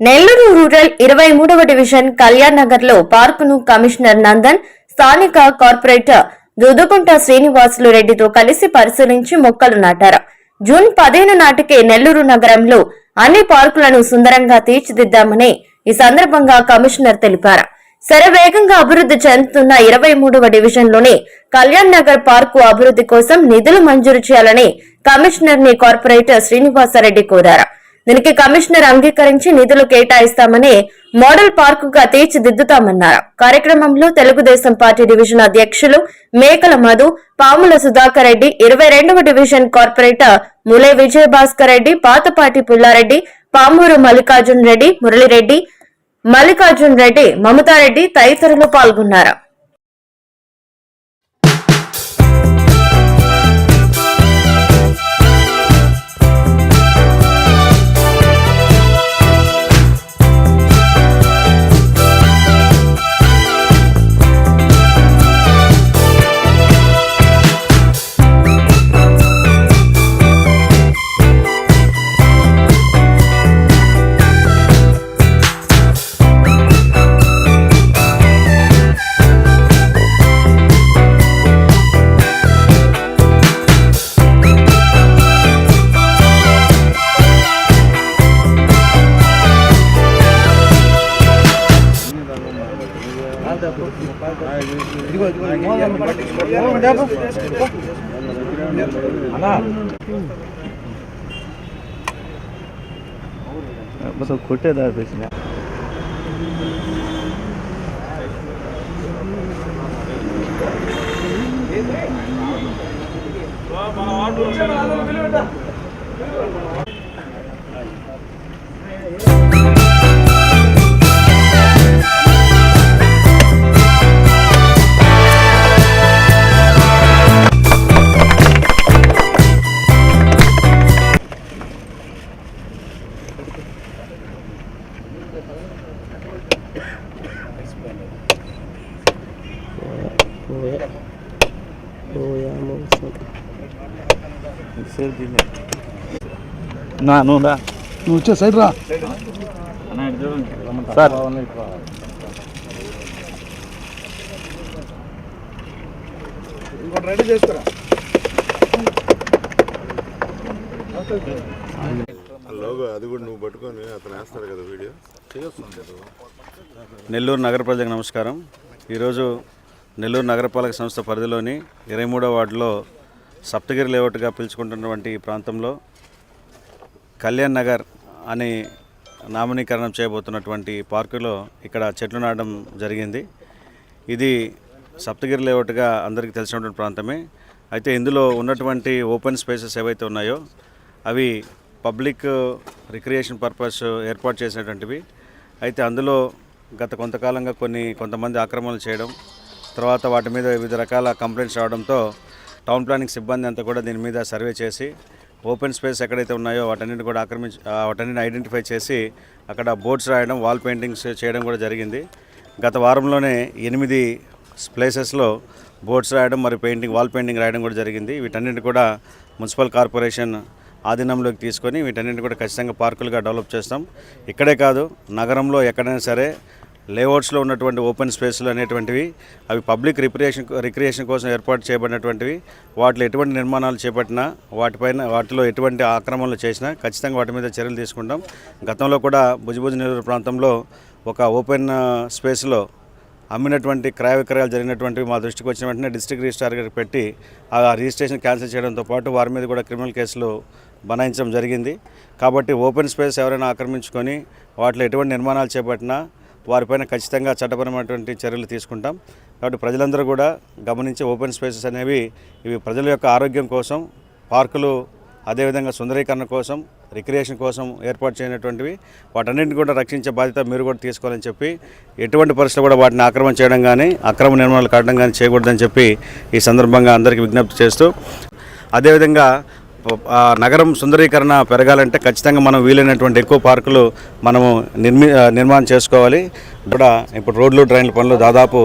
Nellore rural ఇరవై మూడవ division Kalyan నగర్లో పార్కును కమిషనర్ నందన్ స్థానిక కార్పొరేటర్ దుదుకుంట శ్రీనివాసులు రెడ్డితో కలిసి పరిశీలించి మొక్కలు నాటారు. జూన్ పదిహేను నాటికే నెల్లూరు నగరంలో అన్ని పార్కులను సుందరంగా తీర్చిదిద్దామని ఈ సందర్భంగా కమిషనర్ తెలిపారు. శరవేగంగా అభివృద్ధి చెందుతున్న ఇరవై మూడవ డివిజన్లోని కళ్యాణ్ నగర్ పార్కు అభివృద్ధి కోసం నిధులు మంజూరు చేయాలని కమిషనర్ని కార్పొరేటర్ శ్రీనివాసరెడ్డి కోరారు. దీనికి కమిషనర్ అంగీకరించి నిధులు కేటాయిస్తామని మోడల్ పార్కుగా తీర్చిదిద్దుతామన్నారు. కార్యక్రమంలో తెలుగుదేశం పార్టీ డివిజన్ అధ్యక్షులు మేకల మధు పాముల సుధాకర్ రెడ్డి ఇరవై రెండవ డివిజన్ కార్పొరేటర్ ములే విజయభాస్కర్ రెడ్డి పాతపాటి పుల్లారెడ్డి పామూరు మల్లికార్జున్ రెడ్డి మురళిరెడ్డి మల్లికార్జున్ రెడ్డి మమతారెడ్డి తదితరులు పాల్గొన్నారు. మొత్తం కొట్టేదారి ప్రశ్న నా నువ్వు రా. నువ్వు వచ్చే సైడ్ రా. సార్. ఇంకోటి రెడీ చేసుకురా లోగో అది కూడా నువ్వు పట్టుకొని అతను వేస్తాడు కదా వీడియో. నెల్లూరు నగర ప్రజలకు నమస్కారం. ఈరోజు నెల్లూరు నగరపాలక సంస్థ పరిధిలోని ఇరవై మూడో వార్డులో సప్తగిరి లేఅవుట్గా పిలుచుకుంటున్నటువంటి ఈ ప్రాంతంలో కళ్యాణ్ నగర్ అని నామనీకరణం చేయబోతున్నటువంటి పార్కులో ఇక్కడ చెట్లు నాటడం జరిగింది. ఇది సప్తగిరి లేఅవుట్గా అందరికీ తెలిసినటువంటి ప్రాంతమే. అయితే ఇందులో ఉన్నటువంటి ఓపెన్ స్పేసెస్ ఏవైతే ఉన్నాయో అవి పబ్లిక్ రిక్రియేషన్ పర్పస్ ఏర్పాటు చేసినటువంటివి. అయితే అందులో గత కొంతకాలంగా కొన్ని కొంతమంది ఆక్రమణలు చేయడం తర్వాత వాటి మీద వివిధ రకాల కంప్లైంట్స్ రావడంతో టౌన్ ప్లానింగ్ సిబ్బంది అంతా కూడా దీని మీద సర్వే చేసి ఓపెన్ స్పేస్ ఎక్కడైతే ఉన్నాయో వాటన్నిటిని కూడా ఆక్రమించి ఆ, వాటన్నిటిని ఐడెంటిఫై చేసి అక్కడ బోర్డ్స్ రాయడం వాల్ పెయింటింగ్స్ చేయడం కూడా జరిగింది. గత వారంలోనే ఎనిమిది ప్లేసెస్లో బోర్డ్స్ రాయడం మరి పెయింటింగ్ వాల్ పెయింటింగ్ రాయడం కూడా జరిగింది. వీటన్నిటి కూడా మున్సిపల్ కార్పొరేషన్ ఆధీనంలోకి తీసుకొని వీటన్నిటిని కూడా ఖచ్చితంగా పార్కులుగా డెవలప్ చేస్తాం. ఇక్కడే కాదు నగరంలో ఎక్కడైనా సరే లేఅవుట్స్లో ఉన్నటువంటి ఓపెన్ స్పేస్లు అనేటువంటివి అవి పబ్లిక్ రిక్రియేషన్ రిక్రియేషన్ కోసం ఏర్పాటు చేయబడినటువంటివి వాటిలో ఎటువంటి నిర్మాణాలు చేపట్టినా వాటిపైన వాటిలో ఎటువంటి ఆక్రమణలు చేసినా ఖచ్చితంగా వాటి మీద చర్యలు తీసుకుంటాం. గతంలో కూడా భుజభుజ నెల్లూరు ప్రాంతంలో ఒక ఓపెన్ స్పేస్లో అమ్మినటువంటి క్రయ విక్రయాలు జరిగినటువంటివి మా దృష్టికి వచ్చిన వెంటనే డిస్ట్రిక్ట్ రిజిస్ట్రార్ గారికి పెట్టి ఆ రిజిస్ట్రేషన్ క్యాన్సిల్ చేయడంతో పాటు వారి మీద కూడా క్రిమినల్ కేసులు బనాయించడం జరిగింది. కాబట్టి ఓపెన్ స్పేస్ ఎవరైనా ఆక్రమించుకొని వాటిలో ఎటువంటి నిర్మాణాలు చేపట్టినా వారిపైన ఖచ్చితంగా చట్టపరమైనటువంటి చర్యలు తీసుకుంటాం. కాబట్టి ప్రజలందరూ కూడా గమనించి ఓపెన్ స్పేసెస్ అనేవి ఇవి ప్రజల యొక్క ఆరోగ్యం కోసం పార్కులు అదేవిధంగా సుందరీకరణ కోసం రిక్రియేషన్ కోసం ఏర్పాటు చేయనటువంటివి వాటన్నింటిని కూడా రక్షించే బాధ్యత మీరు కూడా తీసుకోవాలని చెప్పి ఎటువంటి పరిస్థితులు కూడా వాటిని ఆక్రమణ చేయడం కానీ అక్రమ నిర్మాణాలు కట్టడం కానీ చేయకూడదని చెప్పి ఈ సందర్భంగా అందరికీ విజ్ఞప్తి చేస్తూ అదేవిధంగా నగరం సుందరీకరణ పెరగాలంటే ఖచ్చితంగా మనం వీలైనటువంటి ఎక్కువ పార్కులు మనము నిర్మి నిర్మాణం చేసుకోవాలి. కూడా ఇప్పుడు రోడ్లు డ్రైన్ల పనులు దాదాపు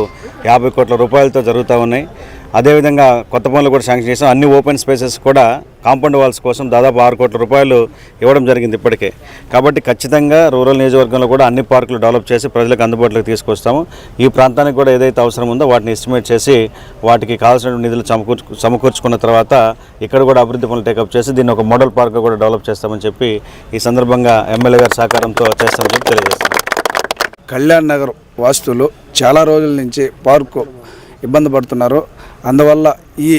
యాభై కోట్ల రూపాయలతో జరుగుతూ ఉన్నాయి. అదేవిధంగా కొత్త పనులు కూడా శాంక్షన్ చేసాం. అన్ని ఓపెన్ స్పేసెస్ కూడా కాంపౌండ్ వాల్స్ కోసం దాదాపు ఆరు కోట్ల రూపాయలు ఇవ్వడం జరిగింది ఇప్పటికే. కాబట్టి ఖచ్చితంగా రూరల్ నియోజకవర్గంలో కూడా అన్ని పార్కులు డెవలప్ చేసి ప్రజలకు అందుబాటులోకి తీసుకొస్తాము. ఈ ప్రాంతానికి కూడా ఏదైతే అవసరం ఉందో వాటిని ఎస్టిమేట్ చేసి వాటికి కావాల్సిన నిధులు సమకూర్చు సమకూర్చుకున్న తర్వాత ఇక్కడ కూడా అభివృద్ధి పనులు టేకప్ చేసి దీన్ని ఒక మోడల్ పార్క్ కూడా డెవలప్ చేస్తామని చెప్పి ఈ సందర్భంగా ఎమ్మెల్యే గారి సహకారంతో చేస్తామని చెప్పి తెలియజేస్తాం కళ్యాణ్ నగర్ వాస్తులు చాలా రోజుల నుంచి పార్కు ఇబ్బంది పడుతున్నారు. అందువల్ల ఈ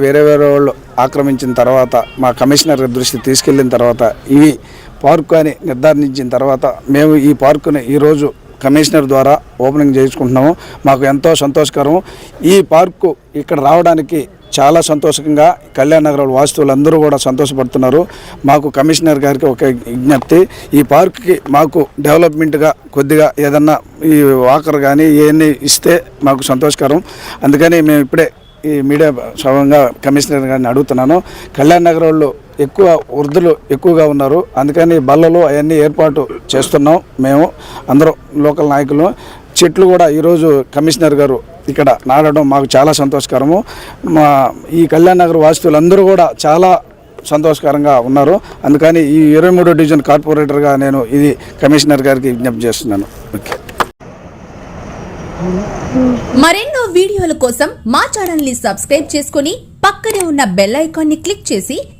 వేరే వేరే వాళ్ళు ఆక్రమించిన తర్వాత మా కమిషనర్ దృష్టి దృష్టికి తీసుకెళ్ళిన తర్వాత ఇవి పార్కు అని నిర్ధారించిన తర్వాత మేము ఈ పార్కుని ఈరోజు కమిషనర్ ద్వారా ఓపెనింగ్ చేయించుకుంటున్నాము. మాకు ఎంతో సంతోషకరం. ఈ పార్కు ఇక్కడ రావడానికి చాలా సంతోషంగా కళ్యాణ నగర్ వాస్తువులందరూ కూడా సంతోషపడుతున్నారు. మాకు కమిషనర్ గారికి ఒక విజ్ఞప్తి. ఈ పార్క్కి మాకు డెవలప్మెంట్గా కొద్దిగా ఏదన్నా ఈ వాకర్ కానీ ఇవన్నీ ఇస్తే మాకు సంతోషకరం. అందుకని మేము ఇప్పుడే ఈ మీడియా సభంగా కమిషనర్ గారిని అడుగుతున్నాను. కళ్యాణ్ నగర్ వాళ్ళు ఎక్కువ వృద్ధులు ఎక్కువగా ఉన్నారు. అందుకని బల్లలు అవన్నీ ఏర్పాటు చేస్తున్నాం మేము అందరం లోకల్ నాయకులు. చెట్లు కూడా ఈరోజు కమిషనర్ గారు ఇక్కడ నాటడం మాకు చాలా సంతోషకరము. మా ఈ కళ్యాణ్ నగర్ వాసులందరూ కూడా చాలా సంతోషకరంగా ఉన్నారు. అందుకని ఈ ఇరవై మూడో డివిజన్ కార్పొరేటర్గా నేను ఇది కమిషనర్ గారికి విజ్ఞప్తి చేస్తున్నాను. ఓకే. మరెన్నో వీడియోల కోసం మా ఛానల్ని సబ్స్క్రైబ్ చేసుకుని పక్కనే ఉన్న బెల్ ఐకాన్ని క్లిక్ చేసి